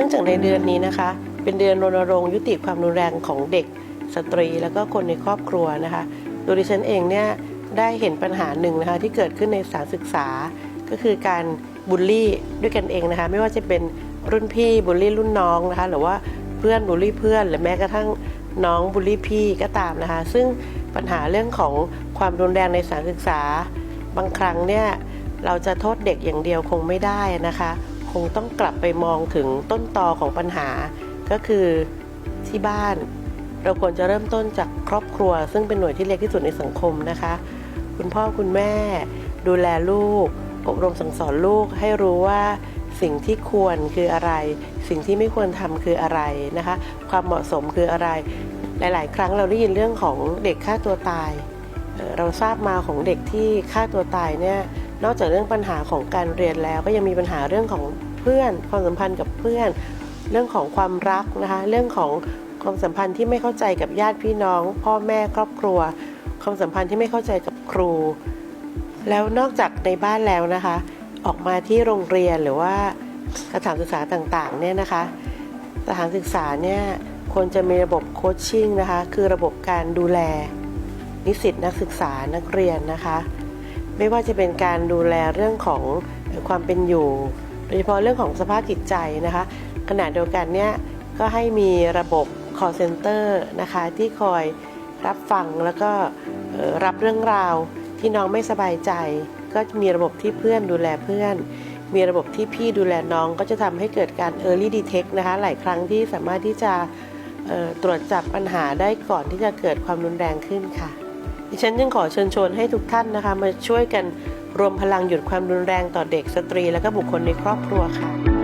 นื่องจากในเดือนนี้นะคะ เป็นเดือนรณรงค์ยุติความรุนแรงของเด็กสตรี แล้วก็คนในครอบครัวนะคะโดยดิฉันเองเนี่ยได้เห็นปัญหาหนึ่งนะคะที่เกิดขึ้นในสถานศึกษา ก็คือการบูลลี่ด้วยกันเองนะคะ ไม่ว่าจะเป็นรุ่นพี่บูลลี่รุ่นน้องนะคะ หรือว่าเพื่อนบูลลี่เพื่อน หรือแม้กระทั่งน้องบูลลี่พี่ก็ตามนะคะ ซึ่งปัญหาเรื่องของความรุนแรงในสถานศึกษา บางครั้งเนี่ยเราจะโทษเด็กอย่างเดียวคงไม่ได้นะคะ คงต้องกลับไปมองถึงต้นตอของปัญหา ก็คือที่บ้าน เราควรจะเริ่มต้นจากครอบครัว ซึ่งเป็นหน่วยที่เล็กที่สุดในสังคมนะคะ คุณพ่อคุณแม่ ดูแลลูก อบรมสั่งสอนลูกให้รู้ว่าสิ่งที่ควรคืออะไร สิ่งที่ไม่ควรทำคืออะไรนะคะ ความเหมาะสมคืออะไร หลาย ๆ ครั้งเราได้ยินเรื่องของเด็กฆ่าตัวตายเอ่อเราทราบมาของเด็กที่ฆ่าตัวตายเนี่ย นอกจากเรื่องปัญหาของการเรียนแล้ว ก็ยังมีปัญหาเรื่องของเพื่อน ความสัมพันธ์กับเพื่อน เรื่องของความรักนะคะ เรื่องของความสัมพันธ์ที่ไม่เข้าใจกับญาติพี่น้อง พ่อแม่ครอบครัว ความสัมพันธ์ที่ไม่เข้าใจกับครู แล้วนอกจากในบ้านแล้วนะคะ ออกมาที่โรงเรียนหรือว่าสถานศึกษาต่างๆเนี่ยนะคะ สถานศึกษาเนี่ยควรจะมีระบบโคชชิ่งนะคะ คือระบบการดูแล นิสิตนักศึกษานักเรียนนะคะ ไม่ว่าจะเป็นการดูแลเรื่องของความเป็นอยู่ โดยเฉพาะเรื่องของสภาพจิตใจนะคะขณะเดียวกันเนี่ยก็ให้มีระบบ call center นะคะที่คอยรับฟังแล้วก็รับเรื่องราวที่น้องไม่สบายใจ ก็จะมีระบบที่เพื่อนดูแลเพื่อน มีระบบที่พี่ดูแลน้องก็จะทำให้เกิดการ early detect นะคะหลายครั้งที่สามารถที่จะตรวจจับปัญหาได้ก่อนที่จะเกิดความรุนแรงขึ้นค่ะ ดิฉันยังขอเชิญชวนให้ทุกท่านนะคะ มาช่วยกันรวมพลังหยุดความรุนแรงต่อเด็กสตรี และก็บุคคลในครอบครัวค่ะ